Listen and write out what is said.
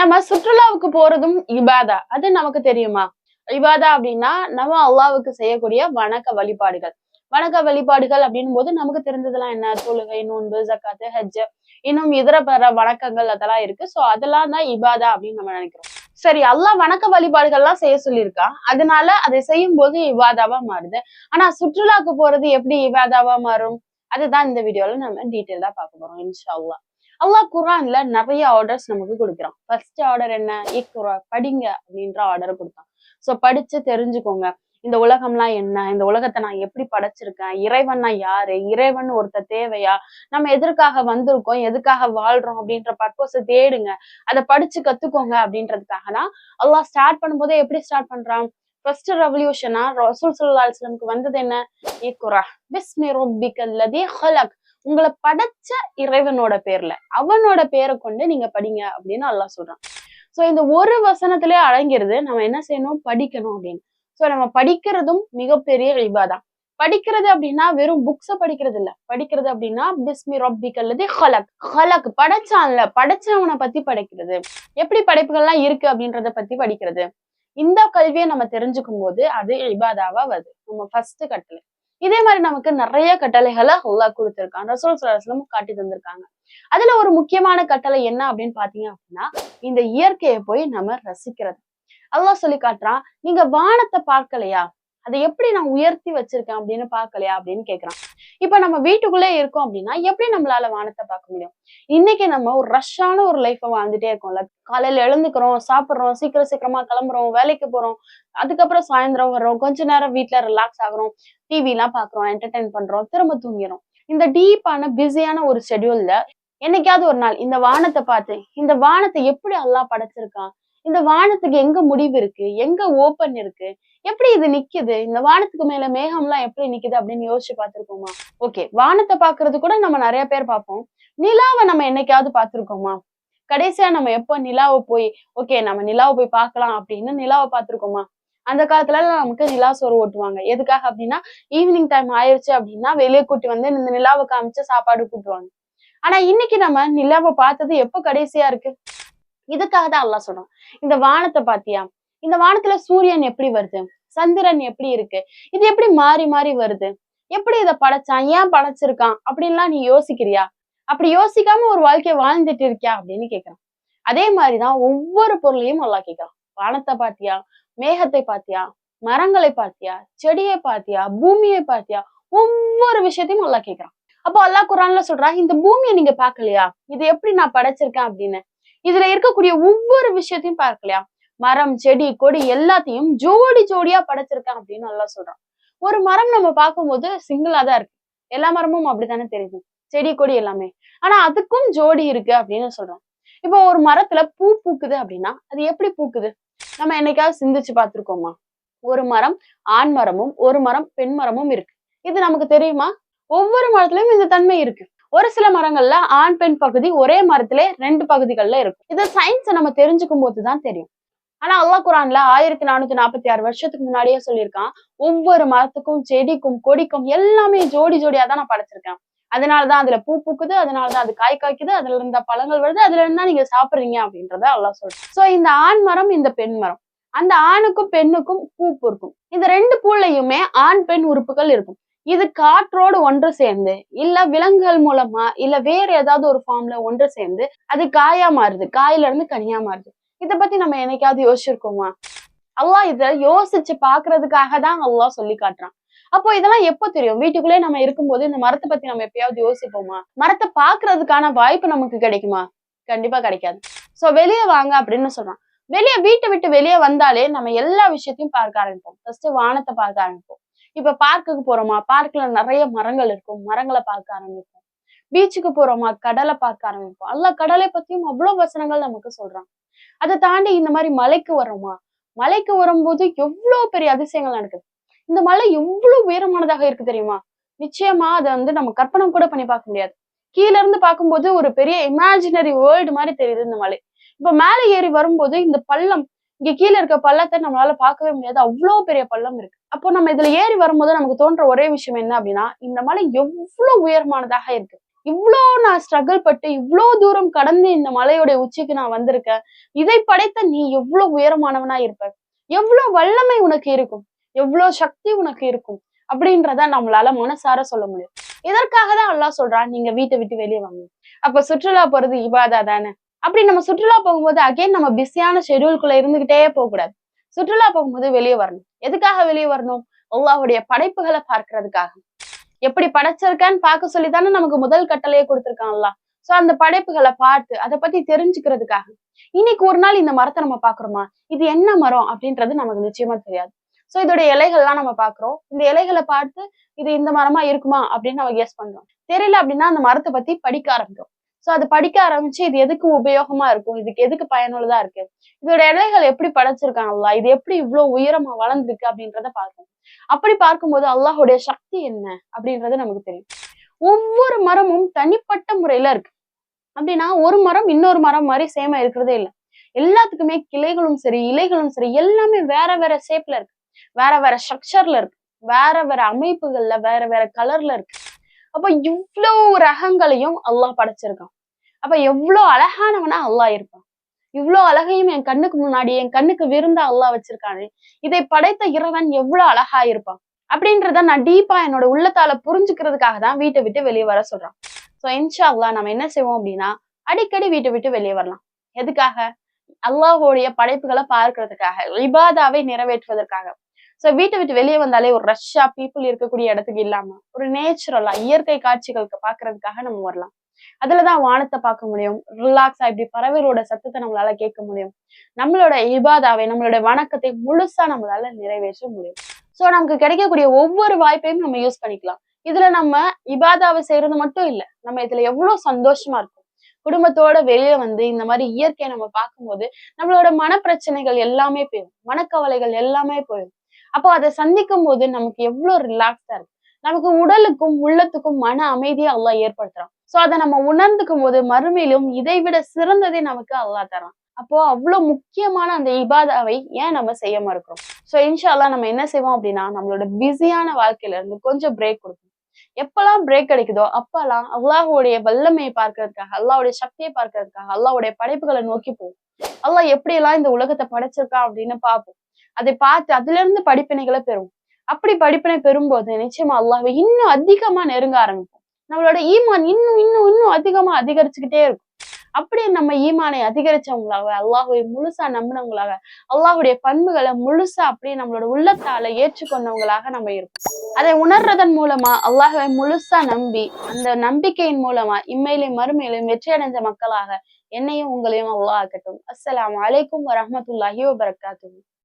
நம்ம சுற்றுலாவுக்கு போறதும் இபாதா. அது நமக்கு தெரியுமா? இபாதா அப்படின்னா நம்ம அல்லாவுக்கு செய்யக்கூடிய வணக்க வழிபாடுகள். வணக்க வழிபாடுகள் அப்படின் போது நமக்கு தெரிஞ்சதெல்லாம் என்ன? தொழுகை நோன்பு ஜக்காத்து ஹஜ் இன்னும் இதர பிற வணக்கங்கள் அதெல்லாம் இருக்கு. சோ அதெல்லாம் தான் இபாதா அப்படின்னு நம்ம நினைக்கிறோம். சரி அல்லாஹ் வணக்க வழிபாடுகள்லாம் செய்ய சொல்லியிருக்கான் அதனால அதை செய்யும் போது இவாதாவா மாறுது. ஆனா சுற்றுலாக்கு போறது எப்படி இபாதாவா மாறும்? அதுதான் இந்த வீடியோல நம்ம டீட்டெயிலா பார்க்க போறோம் இன்ஷா அல்லா அல்லாஹ் குரான்ல நிறைய ஆர்டர்ஸ் நமக்கு கொடுக்குறான். ஃபர்ஸ்ட் ஆர்டர் என்ன? இக்குரா படிங்க அப்படின்ற ஆர்டர் கொடுத்தான். ஸோ படிச்சு தெரிஞ்சுக்கோங்க. இந்த உலகம்லாம் என்ன? இந்த உலகத்தை நான் எப்படி படைச்சிருக்கேன்? இறைவன்னா யாரு? இறைவன் ஒருத்தர் தேவையா? நம்ம எதற்காக வந்திருக்கோம்? எதுக்காக வாழ்றோம்? அப்படின்ற பர்பஸை தேடுங்க. அதை படிச்சு கத்துக்கோங்க அப்படின்றதுக்காக தான் அல்லாஹ் ஸ்டார்ட் பண்ணும்போதே எப்படி ஸ்டார்ட் பண்றான்? ஃபர்ஸ்ட் ரெவல்யூஷனா ரசூல் சுல்லா அலுவலமுக்கு வந்தது என்ன? இக்குரா பிஸ்மி ரப்பிக்கல்லதி ஹலக். உங்களை படைச்ச இறைவனோட பேர்ல அவனோட பேரை கொண்டு நீங்க படிங்க அப்படின்னு அல்லாஹ் சொல்றான். சோ இந்த ஒரு வசனத்திலே அடங்கிறது நம்ம என்ன செய்யணும்? படிக்கணும் அப்படின்னு. சோ நம்ம படிக்கிறதும் மிகப்பெரிய இபாதா. படிக்கிறது அப்படின்னா வெறும் புக்ஸ படிக்கிறது இல்ல. படிக்கிறது அப்படின்னா பிஸ்மி ரப்பிக்கல்லது ஹலக் ஹலக் படைச்சான்ல படைச்சவனை பத்தி படிக்கிறது. எப்படி படைப்புகள்லாம் இருக்கு அப்படின்றத பத்தி படிக்கிறது. இந்த கல்வியை நம்ம தெரிஞ்சுக்கும் போது அது இபாதாவா வருது. நம்ம ஃபர்ஸ்ட் கட்டளை. இதே மாதிரி நமக்கு நிறைய கட்டளைகளை அல்லாஹ் கொடுத்திருக்கான். ரசூல் சலாஹ்லம் காட்டி தந்திருக்காங்க. அதுல ஒரு முக்கியமான கட்டளை என்ன அப்படின்னு பாத்தீங்க அப்படின்னா இந்த இயற்கையை போய் நம்ம ரசிக்கிறது. அல்லாஹ் சொல்லி காட்டுறான் நீங்க வானத்தை பார்க்கலையா? அதை எப்படி நான் உயர்த்தி வச்சிருக்கேன் அப்படின்னு பார்க்கலையா? அப்படின்னு கேக்குறான். இப்ப நம்ம வீட்டுக்குள்ளே இருக்கோம் அப்படின்னா எப்படி நம்மளால வானத்தை பார்க்க முடியும்? இன்னைக்கு நம்ம ஒரு ரஷ்ஷான ஒரு லைஃப்பை வாழ்ந்துட்டே இருக்கோம்ல. காலையில எழுந்துக்கிறோம் சாப்பிடுறோம் சீக்கிரம் சீக்கிரமா கிளம்புறோம் வேலைக்கு போறோம். அதுக்கப்புறம் சாயந்தரம் வர்றோம் கொஞ்ச நேரம் வீட்டுல ரிலாக்ஸ் ஆகுறோம் டிவி எல்லாம் பாக்குறோம் என்டர்டைன் பண்றோம் திரும்ப தூங்கிறோம் இந்த டீப்பான பிஸியான ஒரு ஷெட்யூல்ல என்னைக்காவது ஒரு நாள் இந்த வானத்தை பார்த்து இந்த வானத்தை எப்படி எல்லாம் படைச்சிருக்கான்? இந்த வானத்துக்கு எங்க முடிவு இருக்கு? எங்க ஓப்பன் இருக்கு? எப்படி இது நிக்குது? இந்த வானத்துக்கு மேல மேகம்லாம் எப்படி நிக்குது அப்படின்னு யோசிச்சு பார்த்திருக்கோமா? ஓகே வானத்தை பாக்குறது கூட நம்ம நிறைய பேர் பார்ப்போம். நிலாவை நம்ம என்னைக்காவது பார்த்திருக்கோமா? கடைசியா நம்ம எப்போ நிலாவை போய் ஓகே நம்ம நிலாவை போய் பார்க்கலாம் அப்படின்னு நிலாவை பார்த்திருக்கோமா? அந்த காலத்துல எல்லாம் நமக்கு நிலா சோறு ஓட்டுவாங்க. எதுக்காக அப்படின்னா ஈவினிங் டைம் ஆயிடுச்சு அப்படின்னா வெளியே கூட்டி வந்து இந்த நிலாவை காமிச்சு சாப்பாடு கூட்டுவாங்க. ஆனா இன்னைக்கு நம்ம நிலாவை பார்த்தது எப்போ கடைசியா இருக்கு? இதுக்காக தான் அல்லாஹ் சொல்றோம் இந்த வானத்தை பாத்தியா? இந்த வானத்துல சூரியன் எப்படி வருது? சந்திரன் எப்படி இருக்கு? இது எப்படி மாறி மாறி வருது? எப்படி இதை படைச்சான்? ஏன் படைச்சிருக்கான்? அப்படின்லாம் நீ யோசிக்கிறியா? அப்படி யோசிக்காம ஒரு வாழ்க்கைய வாழ்ந்துட்டு இருக்கியா? அப்படின்னு கேக்குறான். அதே மாதிரிதான் ஒவ்வொரு பொருளையும் அல்லாஹ் கேட்கிறான் வானத்தை பாத்தியா? மேகத்தை பாத்தியா? மரங்களை பாத்தியா? செடியை பாத்தியா? பூமியை பாத்தியா? ஒவ்வொரு விஷயத்தையும் அல்லாஹ் கேட்கிறான் அப்போ அல்லாஹ் குரான்ல சொல்றான் இந்த பூமியை நீங்க பாக்கலையா இது எப்படி நான் படைச்சிருக்கேன்? அப்படின்னு. இதுல இருக்கக்கூடிய ஒவ்வொரு விஷயத்தையும் பார்க்கலையா மரம் செடி கொடி எல்லாத்தையும் ஜோடி ஜோடியா படைச்சிருக்கேன் அப்படின்னு நல்லா சொல்றான். ஒரு மரம் நம்ம பார்க்கும்போது சிங்கிளா தான் இருக்கு. எல்லா மரமும் அப்படித்தானே தெரியுது. செடி கொடி எல்லாமே. ஆனா அதுக்கும் ஜோடி இருக்கு அப்படின்னு சொல்றான். இப்போ ஒரு மரத்துல பூ பூக்குது அப்படின்னா அது எப்படி பூக்குது? நம்ம என்னைக்காவது சிந்திச்சு பார்த்திருக்கோமா? ஒரு மரம் ஆண் மரமும் ஒரு மரம் பெண் மரமும் இருக்கு. இது நமக்கு தெரியுமா? ஒவ்வொரு மரத்துலயும் இந்த தன்மை இருக்கு. ஒரு சில மரங்கள்ல ஆண் பெண் பகுதி ஒரே மரத்திலே ரெண்டு பகுதிகள்ல இருக்கும். இது சயின்ஸை நம்ம தெரிஞ்சுக்கும் போதுதான் தெரியும். ஆனா அல்லாஹ் குரான்ல ஆயிரத்தி நானூத்தி நாற்பத்தி ஆறு வருஷத்துக்கு முன்னாடியே சொல்லியிருக்கான். ஒவ்வொரு மரத்துக்கும் செடிக்கும் கொடிக்கும் எல்லாமே ஜோடி ஜோடியா தான் நான் படைச்சிருக்கேன். அதனாலதான் அதுல பூ பூக்குது அதனாலதான் அது காய் காய்க்குது அதுல இருந்த பழங்கள் வருது அதுல இருந்தா நீங்க சாப்பிடுறீங்க அப்படின்றத அல்லாஹ் சொல்றேன். சோ இந்த ஆண் மரம் இந்த பெண் மரம். அந்த ஆணுக்கும் பெண்ணுக்கும் பூ இருக்கும் இந்த ரெண்டு பூலையுமே ஆண் பெண் உறுப்புகள் இருக்கும். இது காற்றோடு ஒன்று சேர்ந்து இல்ல விலங்குகள் மூலமா இல்ல வேற ஏதாவது ஒரு ஃபார்ம்ல ஒன்று சேர்ந்து அது காயா மாறுது காயில இருந்து கனியா மாறுது. இத பத்தி நம்ம என்னைக்காவது யோசிச்சிருக்கோமா? அல்லாஹ் இத யோசிச்சு பாக்குறதுக்காக தான் அல்லாஹ் சொல்லி காட்டுறான். அப்போ இதெல்லாம் எப்போ தெரியும்? வீட்டுக்குள்ளே நம்ம இருக்கும்போது இந்த மரத்தை பத்தி நம்ம எப்பயாவது யோசிப்போமா? மரத்தை பாக்குறதுக்கான வாய்ப்பு நமக்கு கிடைக்குமா? கண்டிப்பா கிடைக்காது. சோ வெளியே வாங்க அப்படின்னு சொல்றான். வெளியே வீட்டை விட்டு வெளியே வந்தாலே நம்ம எல்லா விஷயத்தையும் பார்க்க ஆரம்பிப்போம். ஃபர்ஸ்ட் வானத்தை பார்க்க ஆரம்பிப்போம். இப்ப பார்க்குக்கு போறோமா? பார்க்ல நிறைய மரங்கள் இருக்கும். மரங்களை பார்க்க ஆரம்பிப்போம். பீச்சுக்கு போறோமா? கடலை பார்க்க ஆரம்பிப்போம். அல்ல கடலை பத்தியும் அவ்வளவு வசனங்கள் நமக்கு சொல்றான். அதை தாண்டி இந்த மாதிரி மலைக்கு வரோமா மலைக்கு வரும்போது எவ்வளவு பெரிய அதிசயங்கள் நடக்குது. இந்த மலை எவ்வளவு உயரமானதாக இருக்கு தெரியுமா? நிச்சயமா அதை வந்து நம்ம கற்பனை கூட பண்ணி பார்க்க முடியாது. கீழ இருந்து பார்க்கும்போது ஒரு பெரிய இமேஜினரி வேர்ல்டு மாதிரி தெரியுது இந்த மலை. இப்ப மேலே ஏறி வரும்போது இந்த பள்ளம் இங்க கீழே இருக்க பள்ளத்தை நம்மளால பார்க்கவே முடியாது. அவ்வளவு பெரிய பள்ளம் இருக்கு. அப்போ நம்ம இதுல ஏறி வரும்போது நமக்கு தோன்ற ஒரே விஷயம் என்ன அப்படின்னா இந்த மலை எவ்வளவு உயரமானதாக இருக்கு. இவ்வளோ நான் ஸ்ட்ரகிள் பட்டு இவ்வளோ தூரம் கடந்து இந்த மலையுடைய உச்சிக்கு நான் வந்திருக்கேன். இதை படைத்த நீ எவ்வளவு உயரமானவனா இருப்ப? எவ்வளவு வல்லமை உனக்கு இருக்கும்? எவ்வளவு சக்தி உனக்கு இருக்கும்? அப்படின்றத நம்மளால மனசார சொல்ல முடியும். இதற்காக தான் எல்லாம் சொல்றான் நீங்க வீட்டை விட்டு வெளியே வாங்க. அப்ப சுற்றுலா போறது இபாதா தானே? அப்படி நம்ம சுற்றுலா போகும்போது அகைன் நம்ம பிஸியான ஷெடியூல்குள்ள இருந்துகிட்டே போக கூடாது சுற்றுலா போகும்போது வெளியே வரணும். எதுக்காக வெளியே வரணும்? அல்லாஹ்வுடைய படைப்புகளை பார்க்கறதுக்காக. எப்படி படைச்சிருக்கான்னு பார்க்க சொல்லி தானே நமக்கு முதல் கட்டளையே கொடுத்திருக்கான் சோ அந்த படைப்புகளை பார்த்து அதை பத்தி தெரிஞ்சுக்கிறதுக்காக. இன்னைக்கு ஒரு நாள் இந்த மரத்தை நம்ம பாக்குறோமா இது என்ன மரம் அப்படின்றது நமக்கு நிச்சயமா தெரியாது. சோ இதோட இலைகள்லாம் நம்ம பாக்குறோம் இந்த இலைகளை பார்த்து இது இந்த மரமா இருக்குமா அப்படின்னு நம்ம கெஸ் பண்றோம். தெரியல அப்படின்னா அந்த மரத்தை பத்தி படிக்க ஆரம்பிக்கும் சோ அது படிக்க ஆரம்பிச்சு இது எதுக்கு உபயோகமா இருக்கும்? இதுக்கு எதுக்கு பயனுள்ளதா இருக்கு? இதோட இலைகள் எப்படி படைச்சிருக்காங்களா இது எப்படி இவ்வளவு உயரமா வளர்ந்துருக்கு அப்படின்றத பார்க்கும் அப்படி பார்க்கும்போது அல்லாஹுடைய சக்தி என்ன அப்படின்றது நமக்கு தெரியும். ஒவ்வொரு மரமும் தனிப்பட்ட முறையில இருக்கு. அப்படின்னா ஒரு மரம் இன்னொரு மரம் மாதிரி சேமா இருக்கிறதே இல்லை. எல்லாத்துக்குமே கிளைகளும் சரி இலைகளும் சரி எல்லாமே வேற வேற ஷேப்ல இருக்கு. வேற வேற ஸ்ட்ரக்சர்ல இருக்கு. வேற வேற அமைப்புகள்ல வேற வேற கலர்ல இருக்கு. அப்ப இவ்வளவு ரகங்களையும் அல்லாஹ் படைச்சிருக்கான். அப்ப எவ்வளவு அழகானவனா அல்லாஹ் இருப்பான். இவ்வளவு அழகையும் என் கண்ணுக்கு முன்னாடி என் கண்ணுக்கு விருந்தா அல்லாஹ் வச்சிருக்கானே. இதை படைத்த இறைவன் எவ்வளவு அழகா இருப்பான். அப்படின்றத நான் டீப்பா என்னோட உள்ளத்தால புரிஞ்சுக்கிறதுக்காக தான் வீட்டை விட்டு வெளியே வர சொல்றான். சோ இன்ஷா அல்லாஹ் நம்ம என்ன செய்வோம் அப்படின்னா அடிக்கடி வீட்டை விட்டு வெளியே வரலாம். எதுக்காக? அல்லாஹோடைய படைப்புகளை பார்க்கறதுக்காக இபாதாவை நிறைவேற்றுவதற்காக. ஸோ வீட்டை விட்டு வெளியே வந்தாலே ஒரு ரஷ்ஷா பீப்புள் இருக்கக்கூடிய இடத்துக்கு இல்லாம ஒரு நேச்சுரலா இயற்கை காட்சிகளுக்கு பாக்குறதுக்காக நம்ம வரலாம். அதுலதான் வானத்தை பார்க்க முடியும். ரிலாக்ஸா இப்படி பறவைகளோட சத்தத்தை நம்மளால கேட்க முடியும். நம்மளோட இபாதாவை நம்மளோட வணக்கத்தை முழுசா நம்மளால நிறைவேற்ற முடியும். சோ நமக்கு கிடைக்கக்கூடிய ஒவ்வொரு வாய்ப்பையும் நம்ம யூஸ் பண்ணிக்கலாம். இதுல நம்ம இபாதாவை செய்யறது மட்டும் இல்ல நம்ம இதுல எவ்வளவு சந்தோஷமா இருக்கும். குடும்பத்தோட வெளியே வந்து இந்த மாதிரி இயற்கையை நம்ம பார்க்கும்போது நம்மளோட மனப்பிரச்சனைகள் எல்லாமே போயிடும். மனக்கவலைகள் எல்லாமே போயிடும். அப்போ அதை சந்திக்கும் போது நமக்கு எவ்வளவு ரிலாக்ஸா இருக்கு நமக்கு உடலுக்கும் உள்ளத்துக்கும் மன அமைதியை அல்லாஹ் ஏற்படுத்துறான். சோ அதை நம்ம உணர்ந்துக்கும் போது மறுமையிலும் இதை விட சிறந்ததை நமக்கு அல்லாஹ் தரான். அப்போ அவ்வளவு முக்கியமான அந்த இபாதாவை ஏன் நம்ம செய்ய மறுக்கிறோம்? சோ இன்ஷால்லா நம்ம என்ன செய்வோம் அப்படின்னா நம்மளோட பிஸியான வாழ்க்கையில இருந்து கொஞ்சம் பிரேக் கொடுக்கணும். எப்பெல்லாம் பிரேக் கிடைக்குதோ அப்பெல்லாம் அல்லாஹுடைய வல்லமையை பார்க்கறதுக்காக அல்லாவுடைய சக்தியை பார்க்கறதுக்காக அல்லாவுடைய படைப்புகளை நோக்கி போவோம். அல்லாஹ் எப்படி எல்லாம் இந்த உலகத்தை படைச்சிருக்கா அப்படின்னு பார்ப்போம். அதை பார்த்து அதுல இருந்து படிப்பினைகளை பெறும். அப்படி படிப்பினை பெறும்போது நிச்சயமா அல்லாஹ் இன்னும் அதிகமா நெருங்க ஆரம்பிக்கும். நம்மளோட ஈமான் இன்னும் இன்னும் இன்னும் அதிகமா அதிகரிச்சுக்கிட்டே இருக்கும். அப்படியே நம்ம ஈமானை அதிகரிச்சவங்களாக அல்லாஹுவை முழுசா நம்பினவங்களாக அல்லாஹுடைய பண்புகளை முழுசா அப்படியே நம்மளோட உள்ளத்தால ஏற்றுக்கொண்டவங்களாக நம்ம இருப்போம் அதை உணர்றதன் மூலமா அல்லாஹுவை முழுசா நம்பி அந்த நம்பிக்கையின் மூலமா இம்மையிலையும் மறுமையிலையும் வெற்றி மக்களாக என்னையும் உங்களையும் அல்லாஹ் ஆக்கட்டும். அஸ்லாம் அலைக்கும் வரமத்துல்லாஹி வபரகாத்துஹு